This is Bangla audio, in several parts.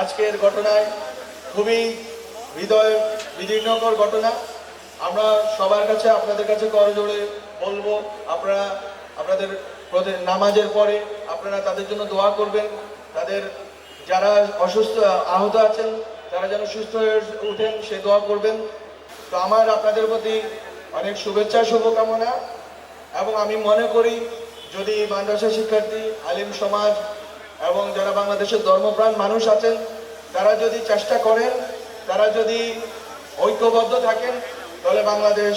আজকের ঘটনায় খুবই হৃদয় বিদীর্ণকর ঘটনা। আমরা সবার কাছে, আপনাদের কাছে করজোড়ে বলব, আপনারা, আপনাদের নামাজের পরে আপনারা তাদের জন্য দোয়া করবেন। তাদের যারা অসুস্থ, আহত আছেন, তারা যেন সুস্থ হয়ে উঠেন, সে দোয়া করবেন। তো আমার আপনাদের প্রতি অনেক শুভেচ্ছা, শুভকামনা। এবং আমি মনে করি, যদি মাদ্রাসা শিক্ষার্থী, আলিম সমাজ এবং যারা বাংলাদেশের ধর্মপ্রাণ মানুষ আছেন, তারা যদি চেষ্টা করেন, তারা যদি ঐক্যবদ্ধ থাকেন, তাহলে বাংলাদেশ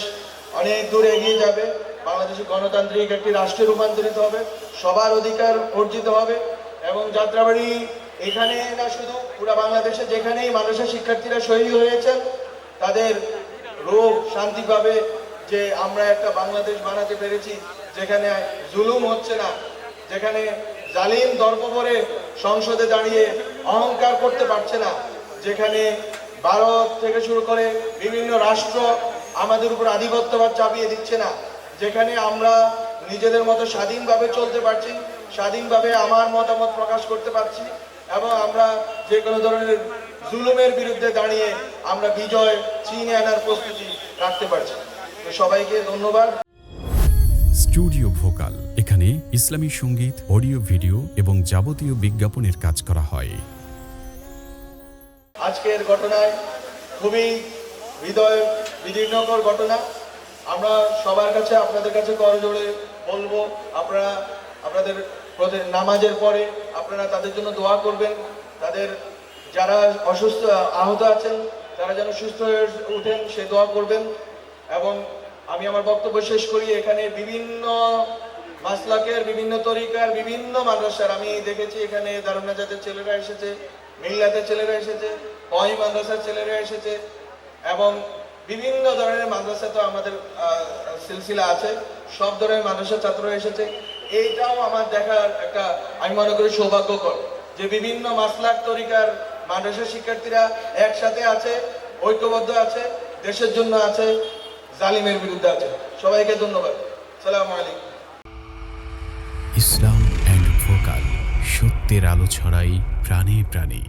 অনেক দূর এগিয়ে যাবে। বাংলাদেশের গণতান্ত্রিক একটি রাষ্ট্রে রূপান্তরিত হবে, সবার অধিকার অর্জিত হবে এবং যাত্রাবাড়ি এখানে না শুধু, পুরো বাংলাদেশে যেখানেই মানুষের শিক্ষার্থীরা শহীদ হয়েছেন, তাদের রোগ শান্তি পাবে যে আমরা একটা বাংলাদেশ বানাতে পেরেছি, যেখানে জুলুম হচ্ছে না, যেখানে জালিম দর্প করে সংসদে দাঁড়িয়ে অহংকার করতে পারছে না, যেখানে ভারত থেকে শুরু করে বিভিন্ন রাষ্ট্র আমাদের উপর আধিপত্যবাদ চাপিয়ে দিচ্ছে না, যেখানে আমরা নিজেদের মতো স্বাধীনভাবে চলতে পারছি, স্বাধীনভাবে আমার মতামত প্রকাশ করতে পারছি এবং আমরা যে কোনো ধরনের জুলুমের বিরুদ্ধে দাঁড়িয়ে আমরা বিজয় চিনে আনার প্রস্তুতি রাখতে পারছি। সবাইকে ধন্যবাদ। Studio vocal. এখানে ইসলামী সংগীত, অডিও ভিডিও এবং যাবতীয় বিজ্ঞাপনের কাজ করা হয়। আজকের ঘটনায় খুবই হৃদয় বিদীর্ণকর ঘটনা। আমরা সবার কাছে, আপনাদের কাছে করজোড়ে বলব, আপনারা আপনাদের নামাজের পরে আপনারা তাদের জন্য দোয়া করবেন। তাদের যারা অসুস্থ, আহত আছেন, তারা যেন সুস্থ হয়ে উঠেন, সে দোয়া করবেন। এবং আমি আমার বক্তব্য শেষ করি, এখানে বিভিন্ন মাসলাকের বিভিন্ন তরিকার বিভিন্ন মাদ্রাসার, আমি দেখেছি এখানে দারুণা জাতের ছেলেরা এসেছে, মিল্লাতের ছেলেরা এসেছে কয় মাদ্রাসার ছেলেরা এসেছে, এবং বিভিন্ন ধরনের মাদ্রাসা তো আমাদের সিলসিলা আছে, সব ধরনের মাদ্রাসার ছাত্ররা এসেছে। এইটাও আমার দেখার একটা, আমি মনে করি সৌভাগ্যকর যে বিভিন্ন মাসলাক তরিকার মাদ্রাসা শিক্ষার্থীরা একসাথে আছে, ঐক্যবদ্ধ আছে, দেশের জন্য আছে, জালিমের বিরুদ্ধে আছে। সবাইকে ধন্যবাদ। সালাম আলাইকুম। ইসলাম অ্যান্ড ভোকাল সত্যের আলো ছড়াই প্রাণে প্রাণে।